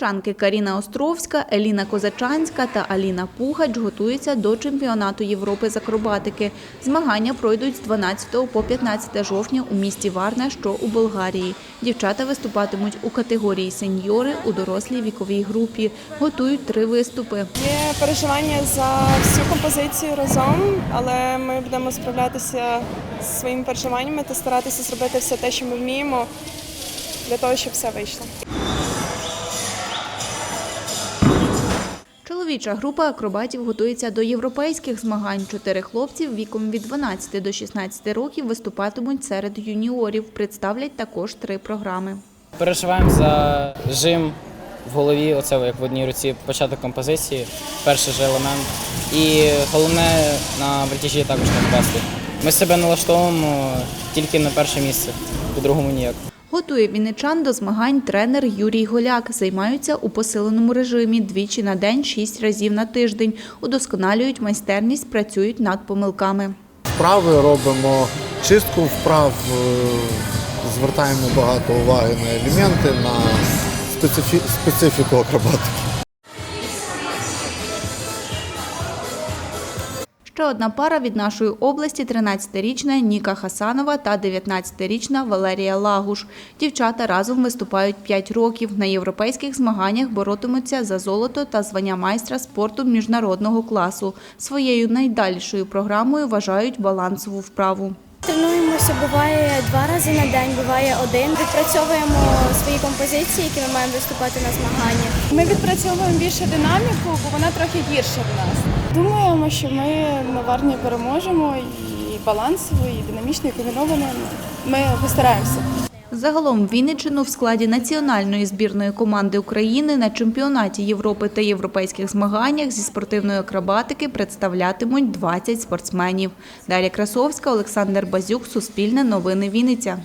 Лучанки Каріна Островська, Еліна Козачанська та Аліна Пугач готуються до чемпіонату Європи з акробатики. Змагання пройдуть з 12 по 15 жовтня у місті Варна, що у Болгарії. Дівчата виступатимуть у категорії сеньори у дорослій віковій групі. Готують три виступи. Є переживання за всю композицію разом, але ми будемо справлятися з своїми переживаннями та старатися зробити все те, що ми вміємо, для того, щоб все вийшло. Чоловіча група акробатів готується до європейських змагань. Чотири хлопці віком від 12 до 16 років виступатимуть серед юніорів. Представлять також три програми. Переживаємо за жим в голові, оце як в одній руці початок композиції, перший же елемент. І головне на вертіжі також не впасти. Ми себе налаштовуємо тільки на перше місце, по-другому ніяк. Готує вінничан до змагань тренер Юрій Голяк. Займаються у посиленому режимі двічі на день, шість разів на тиждень. Удосконалюють майстерність, працюють над помилками. Вправи робимо чистку вправ, е, звертаємо багато уваги на елементи, на специфі- специфіку акробатики. Ще одна пара від нашої області – 13-річна Ніка Хасанова та 19-річна Валерія Лагуш. Дівчата разом виступають 5 років. На європейських змаганнях боротимуться за золото та звання майстра спорту міжнародного класу. Своєю найдальшою програмою вважають балансову вправу. Тренуємося буває два рази на день, буває один. Відпрацьовуємо свої композиції, які ми маємо виступати на змаганнях. Ми відпрацьовуємо більше динаміку, бо вона трохи гірша в нас. Думаємо, що ми на Варні переможемо і балансово, і динамічно, і комбіновано. Ми постараємося. Загалом Вінниччину в складі національної збірної команди України на чемпіонаті Європи та європейських змаганнях зі спортивної акробатики представлятимуть 20 спортсменів. Дар'я Красовська, Олександр Базюк, Суспільне новини Вінниця.